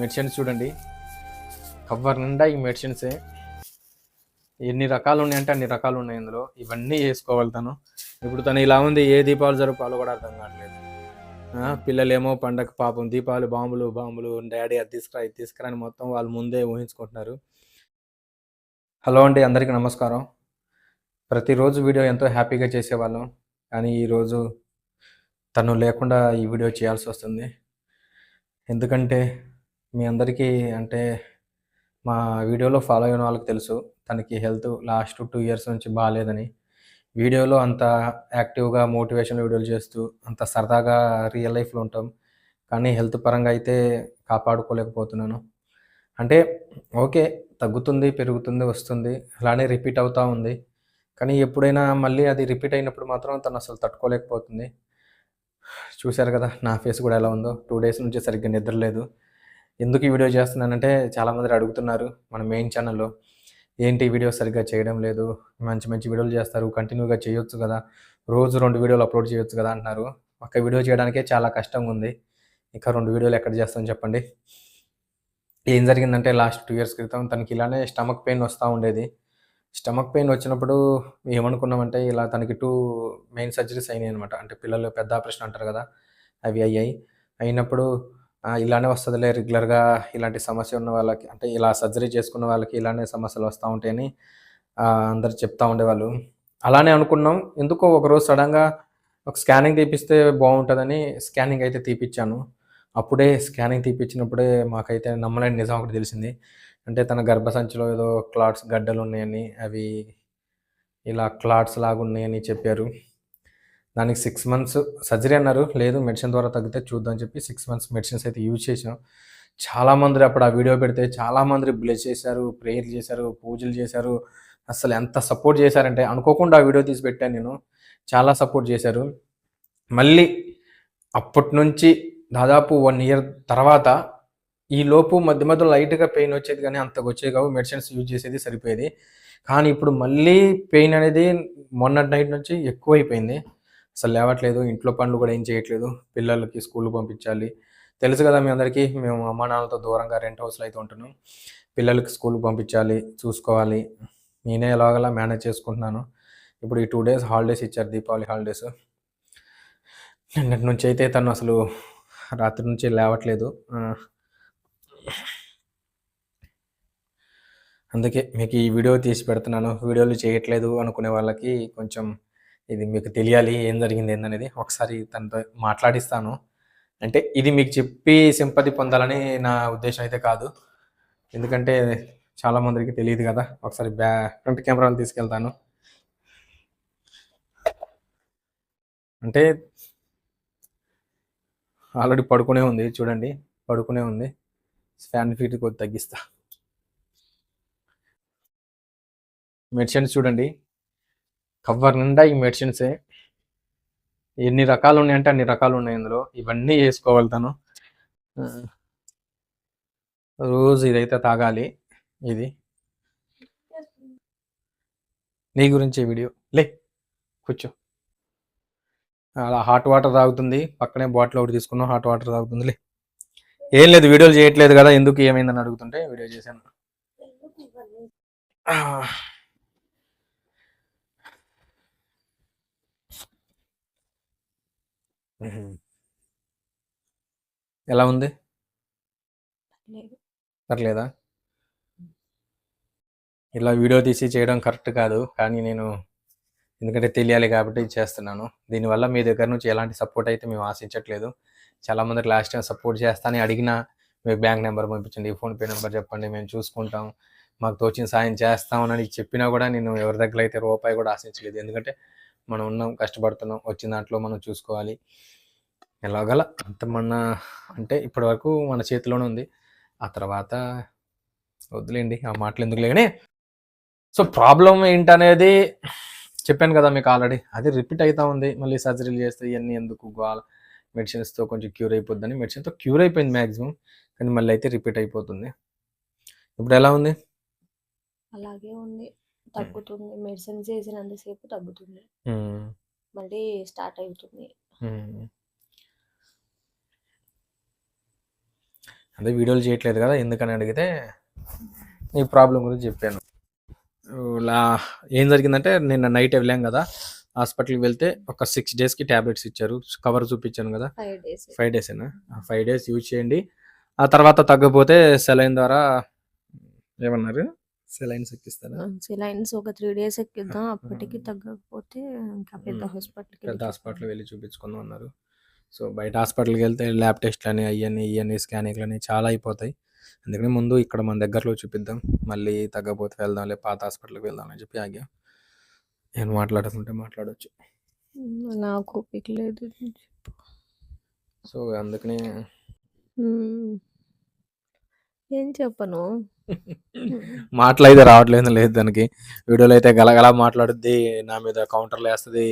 Medicines చూడండి. Cover నిండా ఈ మెడిసిన్సే. ఎన్ని రకాలు ఉన్నాయంటే అన్ని రకాలు ఉన్నాయి ఇందులో. ఇవన్నీ వేసుకోవాలి తను. ఇప్పుడు తను ఇలా ఉంది ఏ దీపాలు జరుపాలో కూడా అర్థం కావట్లేదు. పిల్లలేమో పండగ పాపం దీపాలు బాంబులు బాంబులు డాడీ అది తీసుకురా ఇది తీసుకురా అని మొత్తం వాళ్ళు ముందే ఊహించుకుంటున్నారు. హలో అండి అందరికీ నమస్కారం. ప్రతిరోజు వీడియో ఎంతో హ్యాపీగా చేసేవాళ్ళం. కానీ ఈరోజు తను లేకుండా ఈ వీడియో చేయాల్సి వస్తుంది. ఎందుకంటే మీ అందరికీ అంటే మా వీడియోలో ఫాలో అయిన వాళ్ళకి తెలుసు తనకి హెల్త్ లాస్ట్ టూ ఇయర్స్ నుంచి బాగాలేదని. వీడియోలో అంత యాక్టివ్గా మోటివేషన్ వీడియోలు చేస్తూ అంత సరదాగా రియల్ లైఫ్లో ఉంటాం. కానీ హెల్త్ పరంగా అయితే కాపాడుకోలేకపోతున్నాను. అంటే ఓకే తగ్గుతుంది పెరుగుతుంది వస్తుంది అలానే రిపీట్ అవుతూ ఉంది. కానీ ఎప్పుడైనా మళ్ళీ అది రిపీట్ అయినప్పుడు మాత్రం తను అసలు తట్టుకోలేకపోతుంది. చూశారు కదా నా ఫేస్ కూడా ఎలా ఉందో. టూ డేస్ నుంచి సరిగ్గా నిద్రలేదు. ఎందుకు ఈ వీడియో చేస్తున్నానంటే చాలామంది అడుగుతున్నారు మన మెయిన్ ఛానల్లో ఏంటి వీడియో సరిగ్గా చేయడం లేదు? మంచి మంచి వీడియోలు చేస్తారు కంటిన్యూగా చేయొచ్చు కదా. రోజు రెండు వీడియోలు అప్లోడ్ చేయొచ్చు కదా అంటున్నారు. ఒక వీడియో చేయడానికే చాలా కష్టంగా ఉంది. ఇంకా రెండు వీడియోలు ఎక్కడ చేస్తాం చెప్పండి? ఏం జరిగిందంటే లాస్ట్ టూ ఇయర్స్ క్రితం తనకి ఇలానే స్టమక్ పెయిన్ వస్తూ ఉండేది. స్టమక్ పెయిన్ వచ్చినప్పుడు ఏమనుకున్నామంటే ఇలా తనకి టూ మెయిన్ సర్జరీస్ అయినాయి అనమాట అంటే పిల్లలు పెద్ద ఆపరేషన్ అంటారు కదా అవి అయ్యాయి. అయినప్పుడు ఇలానే వస్తుందిలే రెగ్యులర్గా ఇలాంటి సమస్య ఉన్న వాళ్ళకి అంటే ఇలా సర్జరీ చేసుకున్న వాళ్ళకి ఇలానే సమస్యలు వస్తూ ఉంటాయని అందరు చెప్తా ఉండేవాళ్ళు. అలానే అనుకున్నాం. ఎందుకో ఒకరోజు సడన్గా ఒక స్కానింగ్ తీపిస్తే బాగుంటుందని స్కానింగ్ అయితే తీపిచ్చాను. అప్పుడే స్కానింగ్ తీపిచ్చినప్పుడే మాకైతే నమ్మలేని నిజం ఒకటి తెలిసింది. అంటే తన గర్భసంచిలో ఏదో క్లాట్స్ గడ్డలు ఉన్నాయని అవి ఇలా క్లాట్స్ లాగా ఉన్నాయని చెప్పారు. దానికి సిక్స్ మంత్స్ సర్జరీ అన్నారు. లేదు మెడిసిన్ ద్వారా తగ్గితే చూద్దాం చెప్పి సిక్స్ మంత్స్ మెడిసిన్స్ అయితే యూజ్ చేసాం చాలామంది అప్పుడు ఆ వీడియో పెడితే చాలామంది బ్లెస్ చేశారు ప్రేయర్ చేశారు పూజలు చేశారు. అసలు ఎంత సపోర్ట్ చేశారంటే అనుకోకుండా ఆ వీడియో తీసి పెట్టాను నేను. చాలా సపోర్ట్ చేశారు. మళ్ళీ అప్పటి నుంచి దాదాపు వన్ ఇయర్ తర్వాత ఈ లోపు మధ్య మధ్యలో లైట్గా పెయిన్ వచ్చేది కానీ అంతకు వచ్చేది కావు. మెడిసిన్స్ యూజ్ చేసేది సరిపోయేది. కానీ ఇప్పుడు మళ్ళీ పెయిన్ అనేది మొన్నటి నైట్ నుంచి ఎక్కువైపోయింది. అసలు లేవట్లేదు ఇంట్లో పనులు కూడా ఏం చేయట్లేదు పిల్లలకి స్కూల్ పంపించాలి. తెలుసు కదా మీ అందరికీ మేము అమ్మా నాన్నలతో దూరంగా రెంట్ హౌస్లో అయితే ఉంటున్నాం. పిల్లలకి స్కూల్కి పంపించాలి చూసుకోవాలి. నేనే ఎలాగలా మేనేజ్ చేసుకుంటున్నాను. ఇప్పుడు ఈ టూ డేస్ హాలిడేస్ ఇచ్చారు దీపావళి హాలిడేస్. నిన్నటి నుంచి అయితే తను అసలు రాత్రి నుంచి లేవట్లేదు. అందుకే మీకు ఈ వీడియో తీసి పెడుతున్నాను. వీడియోలు చేయట్లేదు అనుకునే వాళ్ళకి కొంచెం ఇది మీకు తెలియాలి ఏం జరిగింది ఏందనేది ఒకసారి తనతో మాట్లాడిస్తాను. అంటే ఇది మీకు చెప్పి సింపతి పొందాలని నా ఉద్దేశం అయితే కాదు. ఎందుకంటే చాలా మందికి తెలియదు కదా ఒకసారి బ్యా ఫ్రంట్ కెమెరాలు తీసుకెళ్తాను. అంటే ఆల్రెడీ పడుకునే ఉంది చూడండి పడుకునే ఉంది. ఫ్యాన్ ఫీట్ కొద్ది తగ్గిస్తా. మెడిసిన్స్ చూడండి. కవర్ నిండా ఈ మెడిసిన్సే ఎన్ని రకాలు ఉన్నాయంటే అన్ని రకాలు ఉన్నాయి ఇందులో. ఇవన్నీ వేసుకోవాలి తను. రోజు ఇదైతే తాగాలి ఇది. నీ గురించి వీడియో. లే కూర్చో. అలా హాట్ వాటర్ తాగుతుంది. పక్కనే బాటిల్ ఒకటి తీసుకున్నాం హాట్ వాటర్ తాగుతుంది. లే. ఏం లేదు వీడియోలు చేయట్లేదు కదా ఎందుకు ఏమైందని అడుగుతుంటే వీడియో చేశాను ఆ. మ్మ్. ఎలా ఉంది? లేదు పర్లేదా? ఇలా వీడియో తీసి చేయడం కరెక్ట్ కాదు. కానీ నేను ఎందుకంటే తెలియాలి కాబట్టి చేస్తున్నాను. దీనివల్ల మీ దగ్గర నుంచి ఎలాంటి సపోర్ట్ అయితే మేము ఆశించట్లేదు. చాలామంది లాస్ట్ టైం సపోర్ట్ చేస్తానని అడిగినా మీ బ్యాంక్ నెంబర్ పంపించండి ఫోన్పే నెంబర్ చెప్పండి మేము చూసుకుంటాం. మాకు తోచిన సాయం చేస్తామని చెప్పినా కూడా నేను ఎవరి దగ్గర అయితే రూపాయి కూడా ఆశించలేదు. ఎందుకంటే మనం ఉన్నాం కష్టపడుతున్నాం వచ్చిన దాంట్లో మనం చూసుకోవాలి. ఎలాగల అంత మన అంటే ఇప్పటి వరకు మన చేతిలోనే ఉంది. ఆ తర్వాత వద్దులేండి ఆ మాటలు ఎందుకు లేని సో ప్రాబ్లం ఏంటనేది చెప్పాను కదా మీకు ఆల్రెడీ. అది రిపీట్ అవుతా ఉంది. మళ్ళీ సర్జరీలు చేస్తే ఇవన్నీ ఎందుకు గోల? మెడిసిన్స్తో కొంచెం క్యూర్ అయిపోద్దని మెడిసిన్తో క్యూర్ అయిపోయింది మ్యాక్సిమం కానీ మళ్ళీ అయితే రిపీట్ అయిపోతుంది. ఇప్పుడు ఎలా ఉంది? అలాగే ఉంది. తగ్గుతుంది. మెడిసిన్ చేసినంతసేపు తగ్గుతుంది. మళ్ళీ స్టార్ట్ అవుతుంది. అదే వీడియోలు చేయట్లేదు కదా ఎందుకని అడిగితే ఈ ప్రాబ్లం గురించి చెప్పాను. లా ఏం జరిగిందంటే నిన్న నైట్ వెళ్ళాం కదా హాస్పిటల్కి వెళ్తే ఒక సిక్స్ డేస్కి ట్యాబ్లెట్స్ ఇచ్చారు. కవర్ చూపించాను కదా. Five days. ఫైవ్ డేసేనా ఫైవ్ డేస్ యూజ్ చేయండి. ఆ తర్వాత తగ్గపోతే సెలైన్ ద్వారా ఏమన్నారు? సెలైన్స్ ఎక్కిస్తారా? సిలైన్స్ ఒక త్రీ డేస్ ఎక్కిద్దాం. అప్పటికి తగ్గకపోతే ఇంకా పెద్ద. హాస్పిటల్కి పెద్ద హాస్పిటల్ వెళ్ళి చూపించుకుందాం అన్నారు. సో బయట హాస్పిటల్కి వెళ్తే ల్యాబ్ టెస్ట్లు అని అవన్నీ ఇవన్నీ స్కానింగ్లు అని చాలా అయిపోతాయి. అందుకని ముందు ఇక్కడ మన దగ్గరలో చూపిద్దాం. మళ్ళీ తగ్గపోతే వెళ్దాంలే పాత హాస్పిటల్కి వెళ్దాం అని చెప్పి ఆగాం. నేను మాట్లాడుతుంటే మాట్లాడొచ్చు. నాకు ఓపిక లేదు. సో అందుకని. ఏం చెప్పను? మాటలు అయితే రావట్లేదు లేదు దానికి. వీడియోలో అయితే గలగలా మాట్లాడుద్ది నా మీద కౌంటర్లు వేస్తుంది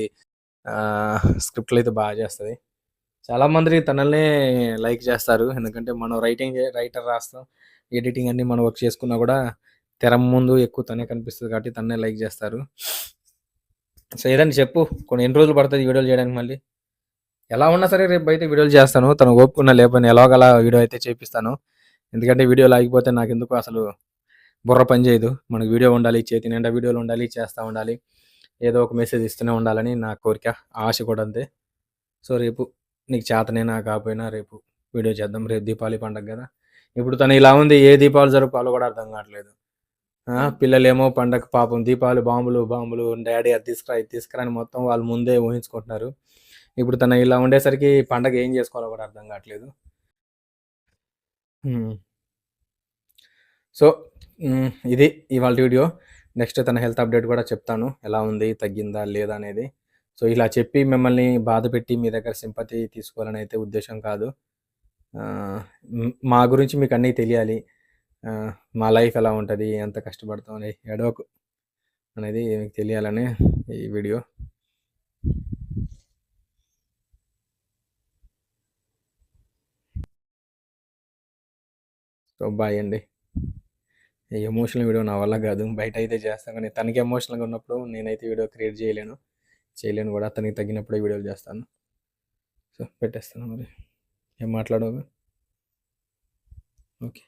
స్క్రిప్ట్లు అయితే బాగా చేస్తుంది. చాలా మంది తనల్ని లైక్ చేస్తారు ఎందుకంటే మనం రైటింగ్ రైటర్ రాస్తాం ఎడిటింగ్ అన్ని మనం వర్క్ చేసుకున్నా కూడా తెర ముందు ఎక్కువ తనే కనిపిస్తుంది కాబట్టి తన్నే లైక్ చేస్తారు. సో ఏదని చెప్పు కొన్ని ఎన్ని రోజులు పడుతుంది వీడియోలు చేయడానికి మళ్ళీ? ఎలా ఉన్నా సరే రేపు బయట వీడియోలు చేస్తాను తను ఓపుకున్న లేపని ఎలాగలా వీడియో అయితే చేపిస్తాను. ఎందుకంటే వీడియో ఆగిపోతే నాకు ఎందుకు అసలు బుర్ర పని చేయదు. మనకు వీడియో ఉండాలి చేతి నిండా వీడియోలు ఉండాలి చేస్తూ ఉండాలి ఏదో ఒక మెసేజ్ ఇస్తూనే ఉండాలని నా కోరిక ఆశ కూడా అంతే. సో రేపు నీకు చేతనైనా కాకపోయినా రేపు వీడియో చేద్దాం. రేపు దీపావళి పండగ కదా. ఇప్పుడు తను ఇలా ఉంది ఏ దీపావళి జరుపుకోవాలో కూడా అర్థం కావట్లేదు. పిల్లలేమో పండగ పాపం దీపావళి బాంబులు బాంబులు డాడీ అది తీసుకురా ఇది తీసుకురా అని మొత్తం వాళ్ళు ముందే ఊహించుకుంటున్నారు. ఇప్పుడు తను ఇలా ఉండేసరికి పండగ ఏం చేసుకోవాలో కూడా అర్థం కావట్లేదు. సో ఇది ఇవాళ వీడియో. నెక్స్ట్ తన హెల్త్ అప్డేట్ కూడా చెప్తాను. ఎలా ఉంది తగ్గిందా లేదా అనేది. సో ఇలా చెప్పి మిమ్మల్ని బాధ పెట్టి మీ దగ్గర సింపతి తీసుకోవాలని అయితే ఉద్దేశం కాదు. మా గురించి మీకు అన్నీ తెలియాలి. మా లైఫ్ ఎలా ఉంటుంది ఎంత కష్టపడతాం అని ఎడవకు అనేది మీకు తెలియాలని ఈ వీడియో. సో బాయ్ అండి. ఎమోషనల్ వీడియో నా వల్ల కాదు. బయట అయితే చేస్తాను కానీ తనకి ఎమోషనల్గా ఉన్నప్పుడు నేనైతే వీడియో క్రియేట్ చేయలేను. చేయలేను కూడా. తనకి తగ్గినప్పుడే వీడియోలు చేస్తాను. సో పెట్టేస్తాను మరి. ఏం మాట్లాడవు ఓకే.